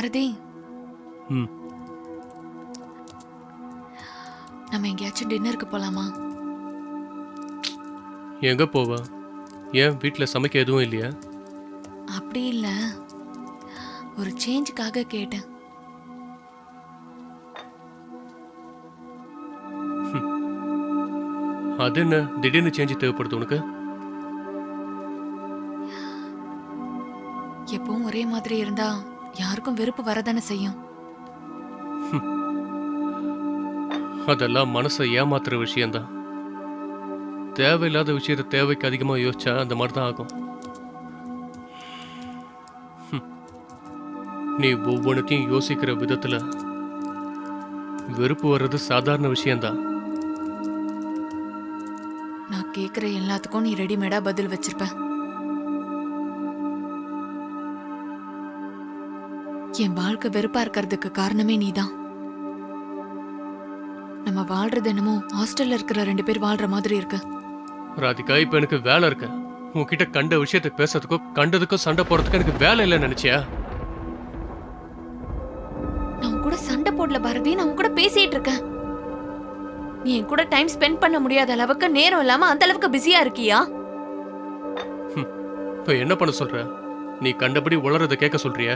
பாரதி. ம். நம்ம எங்கேயாச்சும் டின்னருக்கு போலாமா? எங்க போவா? ஏன் வீட்டில் சமைக்க எதுவும் இல்லையா? அப்படி இல்ல. ஒரு சேஞ்சுக்காக கேட்டேன். அது என்ன? திடீர்னு சேஞ்ச் தேவைப்படுது உனக்கு? எப்பவும் ஒரே மாதிரி இருந்தா யாருக்கும் வெறுப்பு வரதானே செய்யும்? அதெல்லாம் மனசை ஏமாத்துற விஷயம்தான். தேவையில்லாத விஷயத்தை தேவைக்கு அதிகமாக யோசிச்சா அந்த மாதிரி தான் ஆகும். நீ ஒவ்வொன்றத்தையும் யோசிக்கிற விதத்துல வெறுப்பு வர்றது சாதாரண விஷயம்தான். நான் கேக்குற எல்லாத்துக்கும் நீ ரெடிமேடா பதில் வச்சிருப்ப. என் வாழ்க்கை வெறுப்பா இருக்கிறதுக்கு காரணமே நீதான். நம்ம வாழ்றது என்னமோ ஹாஸ்டல்ல இருக்கிற ரெண்டு பேர் வாழ்ற மாதிரி இருக்கு. ராதிகா இப்ப எனக்கு வேலை இருக்கு. உன்கிட்ட கண்ட விஷயத்தை பேசுறதுக்கோ கண்டதுக்கோ சண்டை போறதுக்கோ எனக்கு வேலை இல்லைன்னு நினைச்சியா? நான் உன் கூட சண்டை போடல பாரதி நான் உன் கூட பேசிட்டு இருக்கேன். நீ என் கூட டைம் ஸ்பெண்ட் பண்ண முடியாத அளவுக்கு நேரம் இல்லாம அந்த அளவுக்கு பிஸியா இருக்கியா? இப்ப என்ன பண்ண சொல்ற? நீ கண்டபடி உளறத கேட்க சொல்றியா?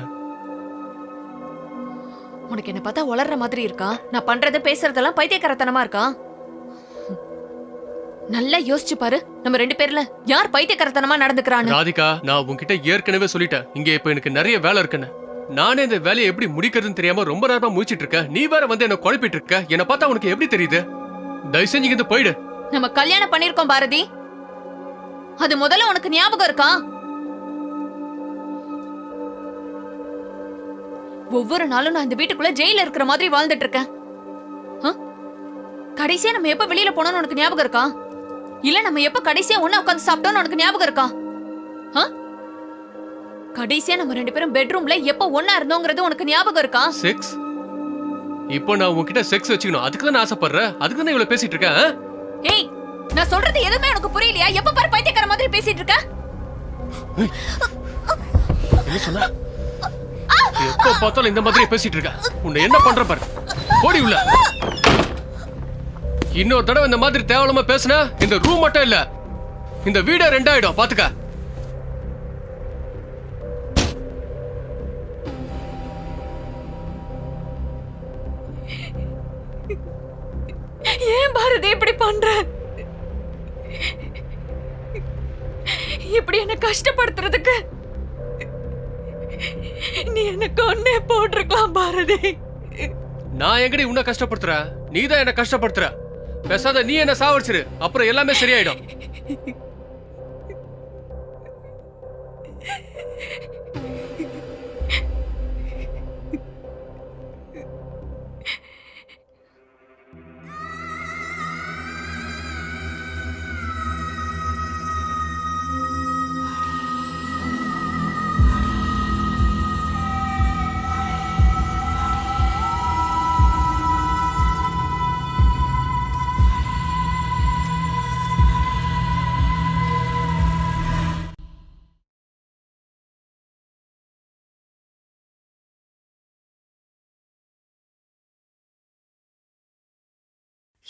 உனக்கு என்ன பார்த்தா வளர்ற மாதிரி இருக்கா? நான் பண்றது பேசுறதெல்லாம் பைத்தியக்காரத்தனமா இருக்கா? நல்லா யோசிச்சு பாரு. நம்ம ரெண்டு பேர்ல யார் பைத்தியக்காரத்தனமா நடந்துக்கிறான்னு. ராதிகா நான் உன்கிட்ட ஏற்கனவே சொல்லிட்டேன். இங்க இப்ப எனக்கு நிறைய வேலை இருக்குன்னு. நானே இந்த வேலையை எப்படி முடிக்கிறதுன்னு தெரியாம ரொம்ப நேரமா முடிச்சிட்டு இருக்க நீ வேற வந்து என்ன குழப்பிட்டு இருக்க. என்ன பார்த்தா உனக்கு எப்படி தெரியுது? தயவு செஞ்சு இங்க இருந்து போயிடு. நம்ம கல்யாணம் பண்ணிருக்கோம் பாரதி. அது முதல்ல உனக்கு ஞாபகம் இருக்கா? ஒவ்வொரு நாளும் நான் இந்த வீட்டுக்குள்ள ஜெயில இருக்கிற மாதிரி வாழ்ந்துட்டு இருக்கேன்? கடைசியா நம்ம எப்ப வெளியில போனோம்னு உனக்கு ஞாபகம் இருக்கா? இல்ல நம்ம எப்ப கடைசியா ஒண்ணா உட்காந்து சாப்பிட்டோம்னு உனக்கு ஞாபகம் இருக்கா? கடைசியா நம்ம ரெண்டு பேரும் பெட்ரூம்ல எப்ப ஒண்ணா இருந்தோங்கிறது உனக்கு ஞாபகம் இருக்கா? செக்ஸ் இப்போ நான் உன்கிட்ட செக்ஸ் வச்சுக்கணும். அதுக்கு தான் ஆசைப்படுற. அதுக்கு தான் இவ்வளவு பேசிட்டு இருக்கேன்? ஏய் நான் சொல்றது எதுவுமே உனக்கு புரியலையா? எப்ப பாரு பைத்தியக்கார மாதிரி பேசிட்டு இருக்க? என்ன சொன்ன? எப்போ பார்த்தாலும் இந்த மாதிரி பேசிட்டு இருக்க? உன்னை என்ன பண்ற பாரு. ஓடி உள்ள. இன்னொரு தடவை இந்த மாதிரி தேவலமா பேசுனா இந்த ரூம் மட்டும் இல்ல. இந்த வீடே ரெண்டாயிடும் பாத்துக்க. ஏன் பாரதி இப்படி பண்ற? இப்படி என்ன கஷ்டப்படுத்துறதுக்கு? நீ என்ன கொன்னே போட்டிருக்கலாம் பாரதி. நான் எங்கடி உன்னை கஷ்டப்படுத்துற? நீ தான் என்ன கஷ்டப்படுத்துற. பேசாத நீ என்ன சாவடிச்சிரு. அப்புறம் எல்லாமே சரியாயிடும்.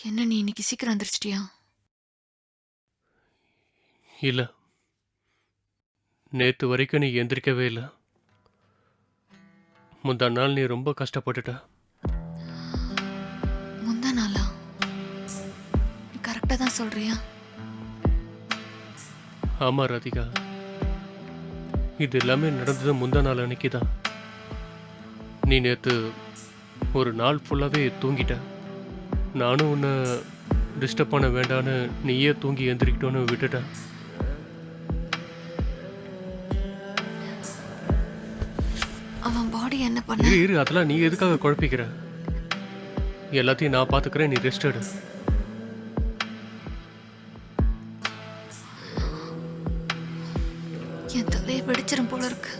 என்ன நீ இன்னைக்கு சீக்கிரம் வந்துருச்சிட்டியா இல்ல. நேத்து வரைக்கும் நீ எந்திரிக்கவே இல்லை. முந்தா நாள் நீ ரொம்ப கஷ்டப்பட்டுட்ட. முந்தா நாளா? நீ கரெக்டா தான் சொல்றியா? ஆமா ராதிகா. இது எல்லாமே நடந்தது முந்தா நாள் அன்னைக்கு தான் நீ நேத்து ஒரு நாள் ஃபுல்லாவே தூங்கிட்ட. நானும் உன்னை டிஸ்டர்ப் பண்ண வேண்டான்னு நீயே தூங்கி எந்திரிக்கிட்டோன்னு விட்டுட்டேன் அவன் பாடி என்ன பண்ண? இரு இரு அதெல்லாம் நீ எதுக்காக குழப்பிக்கிற? எல்லாத்தையும் நான் பார்த்துக்கிறேன் நீ ரெஸ்ட் எடு. என் தலையை வெடிச்சிரும் போல இருக்கு.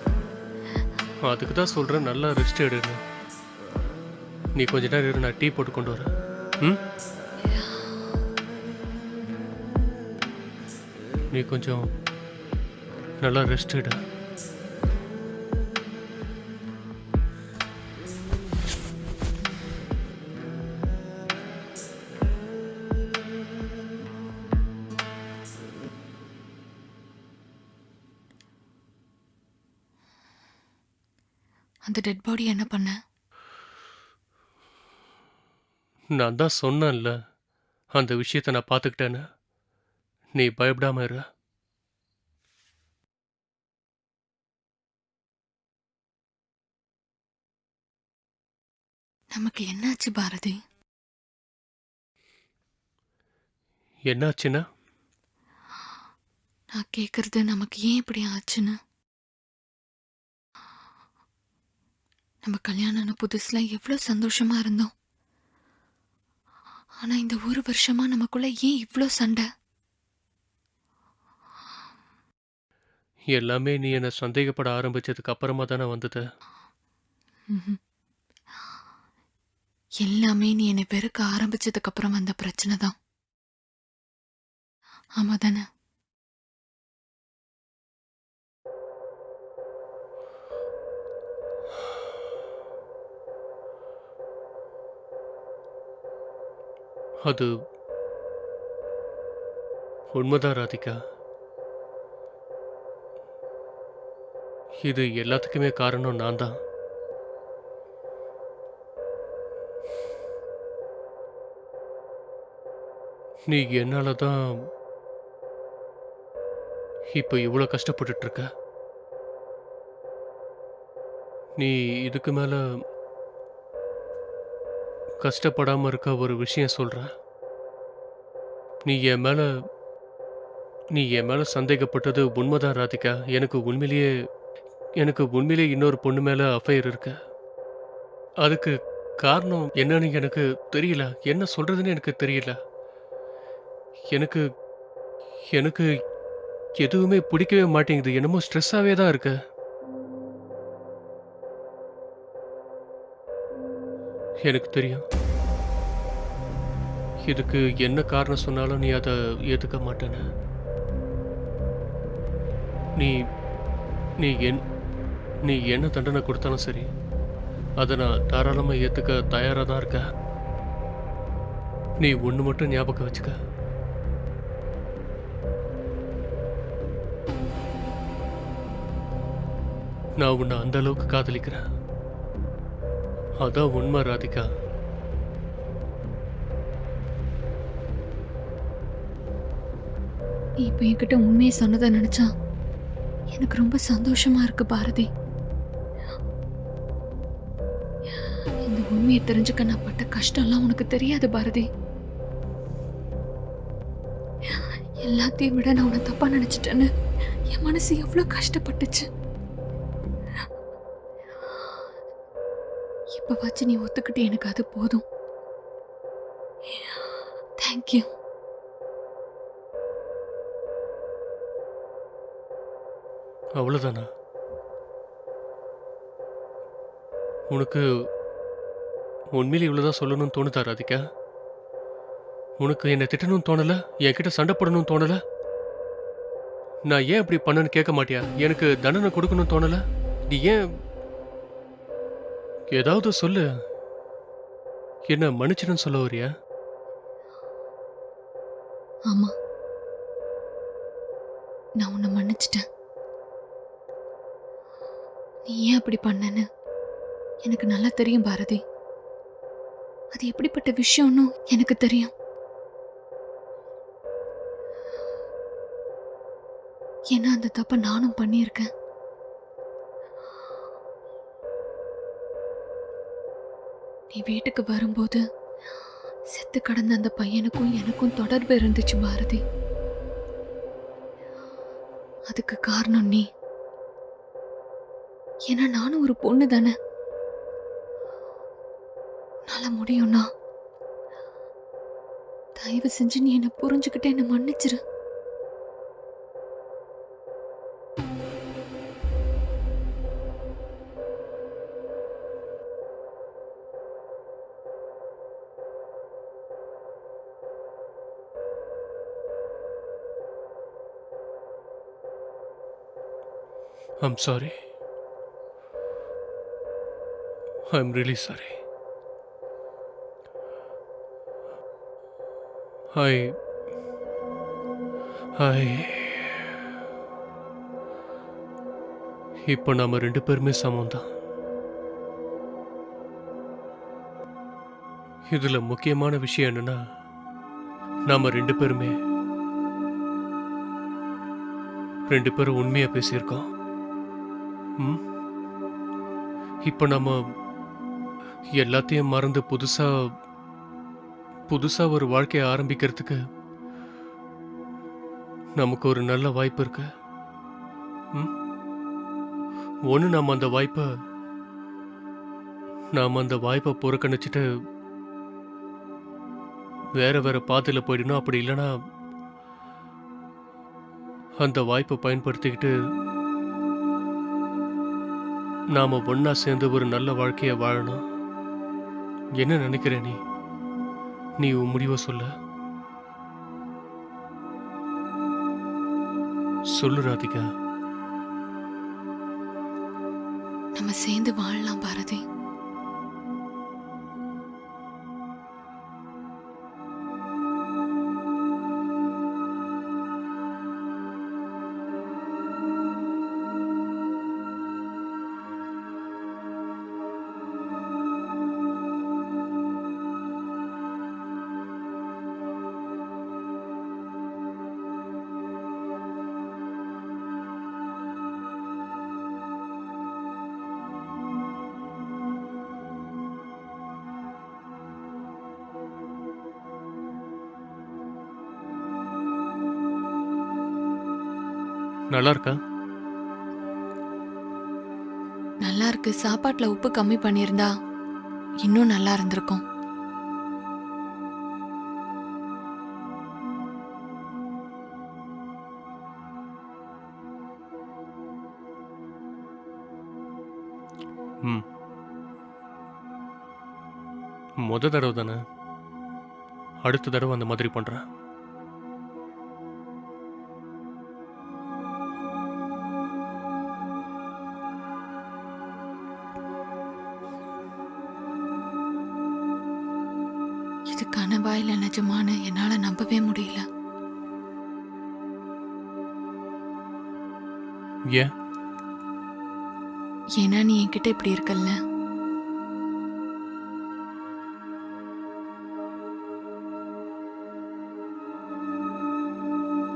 அதுக்கு தான் சொல்கிறேன் நல்லா ரெஸ்ட் எடுன்னு நீ கொஞ்ச நேரம் இரு நான் டீ போட்டு கொண்டு வரேன். நீ கொஞ்சம் நல்லா ரெஸ்ட் எடு. அந்த டெட் பாடி என்ன பண்ண? நான் தான் சொன்னேன்ல அந்த விஷயத்த நான் பார்த்துக்கிட்டேன்னு. நீ பயப்படாம இரு. நமக்கு என்னாச்சு பாரதி? என்னாச்சுன்னா? நான் கேக்குறது நமக்கு ஏன் இப்படி ஆச்சுன்னு? நம்ம கல்யாணம் புதுசுல எவ்வளவு சந்தோஷமா இருந்தோம். ஆனா இந்த ஒரு வருஷமா நமக்குள்ள ஏன் இவ்ளோ சண்டை? எல்லாமே நீ என்னை சந்தேகப்பட ஆரம்பிச்சதுக்கு அப்புறமா தானே வந்தது. ம்ஹும். எல்லாமே நீ என்னை வெறுக்க ஆரம்பிச்சதுக்கு அப்புறம் வந்த பிரச்சனை தான். ஆமா தானே அது உண்மைதான் ராதிகா. இது எல்லாத்துக்குமே காரணம் நான் தான் நீ என்னால தான் இப்போ இவ்வளோ கஷ்டப்பட்டுட்டு இருக்க? நீ இதுக்கு மேலே கஷ்டப்படாமல் இருக்க ஒரு விஷயம் சொல்கிறேன் நீ என் மேலே நீ என் மேலே சந்தேகப்பட்டது உண்மைதான் ராதிகா. எனக்கு உண்மையிலேயே எனக்கு உண்மையிலேயே இன்னொரு பொண்ணு மேலே அஃபையர் இருக்கு. அதுக்கு காரணம் என்னன்னு எனக்கு தெரியல. என்ன சொல்கிறதுன்னு எனக்கு தெரியல. எனக்கு எனக்கு எதுவுமே பிடிக்கவே மாட்டேங்குது. என்னமோ ஸ்ட்ரெஸ்ஸாகவே தான் இருக்குது எனக்கு தெரியும். இதுக்கு என்ன காரணம் சொன்னாலும் நீ அதை ஏற்றுக்க மாட்டேன நீ நீ என் நீ என்ன தண்டனை கொடுத்தாலும் சரி அதை நான் தாராளமாக ஏற்றுக்க தயாராக தான் இருக்க நீ ஒன்று மட்டும் ஞாபகம் வச்சுக்க. நான் உன்னை அந்த அளவுக்கு காதலிக்கிறேன். அதான் உண்மை ராதிகா. இப்போ இப்ப என்கிட்ட உண்மையை சொன்னதை நினைச்சா எனக்கு ரொம்ப சந்தோஷமா இருக்கு பாரதி. இந்த உண்மையை தெரிஞ்சுக்க நான் பட்ட கஷ்டம்லாம் உனக்கு தெரியாது பாரதி. எல்லாத்தையும் விட நான் உன்னை தப்பா நினைச்சிட்டேன்னு என் மனசு எவ்வளவு கஷ்டப்பட்டுச்சு. இப்ப நீ ஒத்துக்கிட்டு எனக்கு அது போதும். தேங்க்யூ அவ்வளோதானா உனக்கு உண்மையிலே இவ்வளோதான் சொல்லணும்னு தோணுதா ராதிகா? உனக்கு என்னை திட்டணும்னு தோணலை? என்கிட்ட சண்டை போடணும்னு நான் ஏன் இப்படி பண்ணேன்னு கேட்க மாட்டியா? எனக்கு தண்டனை கொடுக்கணும்னு தோணலை? நீ ஏன் ஏதாவது சொல்லு. என்ன மன்னிச்சிடும் சொல்ல வரியா? ஆமா. நான் உன்னை மன்னிச்சிட்டேன். நீ ஏன் அப்படி பண்ணன்னு எனக்கு நல்லா தெரியும் பாரதி. அது எப்படிப்பட்ட விஷயம்னு எனக்கு தெரியும். ஏன்னா அந்த தப்பை நானும் பண்ணியிருக்கேன். நீ வீட்டுக்கு வரும்போது செத்து கடந்த அந்த பையனுக்கும் எனக்கும் தொடர்பு இருந்துச்சு பாரதி. அதுக்கு காரணம் நீ. ஏன்னா நானும் ஒரு பொண்ணு தானே. உன்னால முடியும்னா தயவு செஞ்சு நீ என்னை புரிஞ்சுக்கிட்டே என்னை மன்னிச்சிரு. I'm sorry I'm really sorry I I இப்போ நாம் ரெண்டு பேருமே சமம் தான் இதில் முக்கியமான விஷயம் என்னன்னா நாம் ரெண்டு பேருமே ரெண்டு பேரும் உண்மையாக பேசியிருக்கோம். ம்? இப்போ நம்ம எல்லாத்தையும் மறந்து புதுசாக புதுசாக ஒரு வாழ்க்கையை ஆரம்பிக்கிறதுக்கு நமக்கு ஒரு நல்ல வாய்ப்பு இருக்கு ம்? ஒன்று நாம் அந்த வாய்ப்பை நாம் அந்த வாய்ப்பை புறக்கணிச்சிட்டு வேற வேற பாதையில் போயிடணும் அப்படி இல்லைன்னா அந்த வாய்ப்பை பயன்படுத்திக்கிட்டு நாம ஒண்ணா சேர்ந்து ஒரு நல்ல வாழ்க்கையை வாழணும். என்ன நினைக்கிற நீ? நீ உன் முடிவை சொல்ல. சொல்லு ராதிகா. நம்ம சேர்ந்து வாழலாம் பாரதி. நல்லா இருக்கா நல்லா இருக்கு சாப்பாட்டுல உப்பு கம்மி பண்ணியிருந்தா இன்னும் நல்லா இருந்திருக்கும். ம். முத தடவை தானே அடுத்த தடவை அந்த மாதிரி பண்றேன். கனவா இல்ல நிஜமான்னு என்னால நம்பவே முடியல. ஏன்? ஏன்னா நீ என்கிட்ட இப்படி இருக்கல்ல?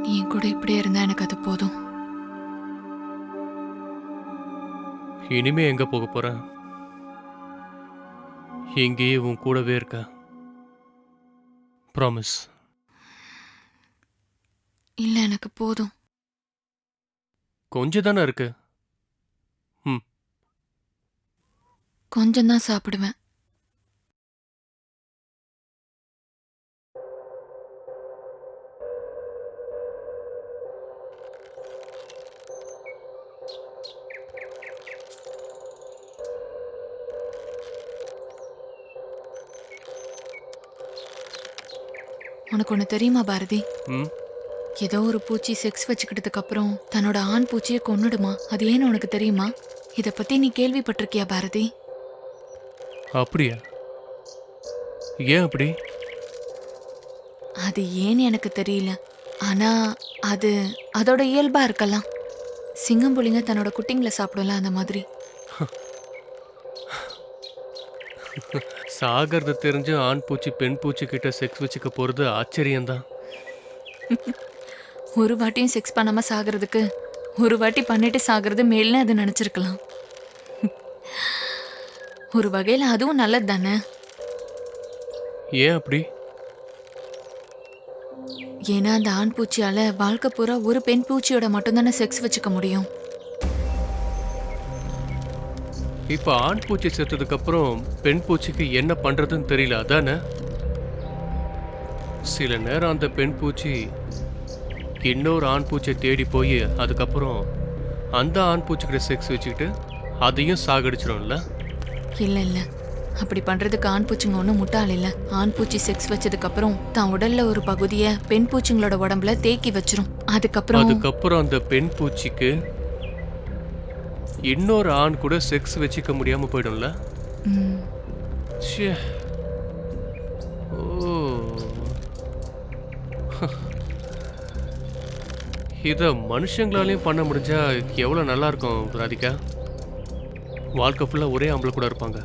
நீ என் கூட இப்படியே இருந்தா எனக்கு அது போதும். இனிமே எங்க போக போறேன் இங்கேயே உன் கூடவே இருக்க. ப்ராமிஸ் இல்ல எனக்கு போதும். கொஞ்சம் தானே இருக்கு. கொஞ்சம் தான் சாப்பிடுவேன். உனக்கு ஒன்று தெரியுமா பாரதி? ம்? ஏதோ ஒரு பூச்சி செக்ஸ் வச்சுக்கிட்டதுக்கு அப்புறம் தன்னோட ஆண் பூச்சியை கொன்னுடுமா? அது ஏன்னு உனக்கு தெரியுமா? இத பத்தி நீ கேள்விப்பட்டிருக்கியா பாரதி? அப்படியா? ஏன் அப்படி? அது ஏன்னு எனக்கு தெரியல. ஆனா அது அதோட இயல்பா இருக்கலாம். சிங்கம் புலிங்க தன்னோட குட்டிங்களை சாப்பிடல அந்த மாதிரி. சாகிறது தெரிஞ்சு ஆண் பூச்சி பெண் பூச்சி கிட்ட செக்ஸ் வச்சுக்க போறது ஆச்சரியம்தான். ஒரு வாட்டியும் செக்ஸ் பண்ணாம சாகிறதுக்கு ஒரு வாட்டி பண்ணிட்டு சாகிறது மேல்னு அது நினைச்சிருக்கலாம். ஒரு வகையில அதுவும் நல்லது தானே ஏன் அப்படி? ஏன்னா அந்த ஆண் பூச்சியால வாழ்க்கை பூரா ஒரு பெண் பூச்சியோட மட்டும்தானே செக்ஸ் வச்சுக்க முடியும். இப்ப ஆண் பூச்சி செத்ததுக்கு அப்புறம் பெண் பூச்சிக்கு என்ன பண்றதுன்னு தெரியல அதானே? சில நேரம் அந்த பெண் பூச்சி இன்னொரு ஆண் பூச்சியை தேடி போய் அதுக்கப்புறம் அந்த ஆண் பூச்சிக்கிட்ட செக்ஸ் வச்சுக்கிட்டு அதையும் சாகடிச்சிடும்ல இல்ல இல்ல. அப்படி பண்றதுக்கு ஆண் பூச்சிங்க ஒன்றும் முட்டாள் இல்ல. ஆண் பூச்சி செக்ஸ் வச்சதுக்கு அப்புறம் தான் உடல்ல ஒரு பகுதியை பெண் பூச்சிங்களோட உடம்புல தேக்கி வச்சிரும். அதுக்கப்புறம் அதுக்கப்புறம் அந்த பெண் பூச்சிக்கு இன்னொரு ஆண் கூட செக்ஸ் வச்சுக்க முடியாம போயிடும்ல? ஓ. இத மனுஷங்களாலையும் பண்ண முடிஞ்சா எவ்வளோ நல்லா இருக்கும் ராதிகா? வாழ்க்கை ஃபுல்லாக ஒரே ஆம்பளை கூட இருப்பாங்க.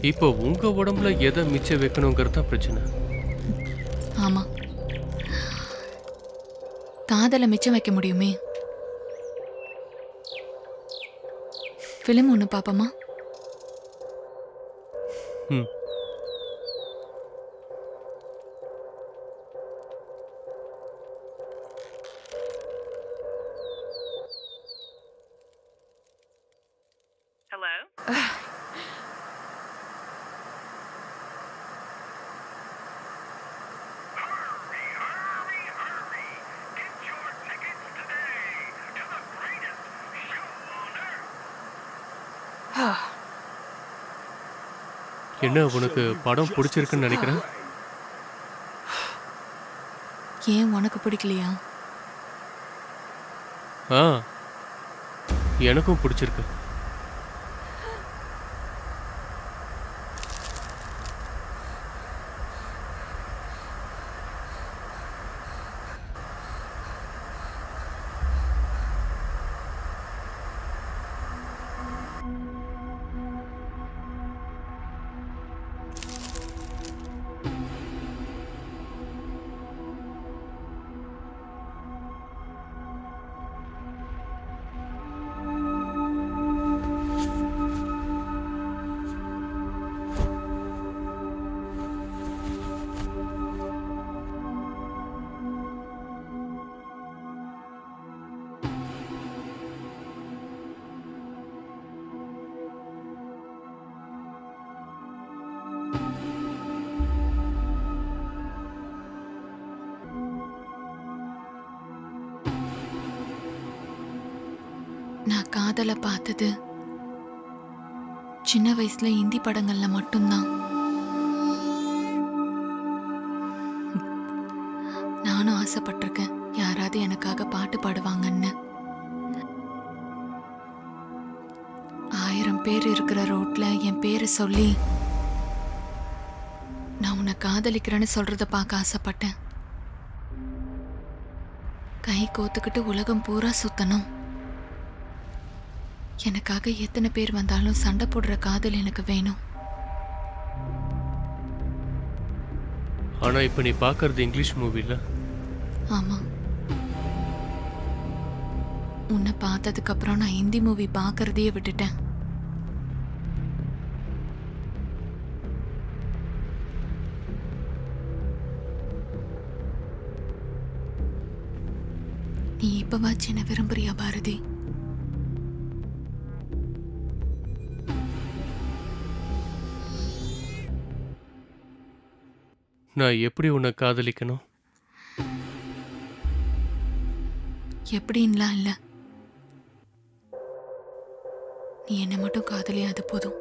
இப்போ உங்க உடம்புல எதை மிச்சம் வைக்கணுங்கிறது தான் பிரச்சனை. ஆமா. காதலை மிச்சம் வைக்க முடியுமே? ஃபிலிம் ஒன்று பாப்போமா? ம் Hello? என்ன உனக்கு படம் பிடிச்சிருக்குன்னு நினைக்கிறேன்? ஏன் உனக்கு பிடிக்கலையா? ஆ எனக்கும் பிடிச்சிருக்கு. முதல்ல பார்த்தது. சின்ன வயசுல இந்தி படங்கள்ல மட்டும்தான். நானும் ஆசைப்பட்டிருக்கேன் யாராவது எனக்காக பாட்டு பாடுவாங்கன்னு. ஆயிரம் பேர் இருக்கிற ரோட்ல என் பேரை சொல்லி நான் உன்னை காதலிக்கிறேன்னு சொல்றத பார்க்க ஆசைப்பட்டேன். கை கோத்துக்கிட்டு உலகம் பூரா சுத்தணும். எனக்காக எத்தனை பேர் வந்தாலும் சண்டை போடுற காதல் எனக்கு வேணும். ஆனா இப்போ நீ பார்க்கறது இங்கிலீஷ் மூவில ஆமா. உன்னை பார்த்ததுக்கு அப்புறம் நான் ஹிந்தி மூவி பார்க்கறதையே விட்டுட்டேன். நீ இப்பவாச்சும் என்ன விரும்புறியா பாரதி? நான் எப்படி உன்னை காதலிக்கணும்? எப்படின்லாம் இல்லை. நீ என்னை மட்டும் காதலியாது போதும்.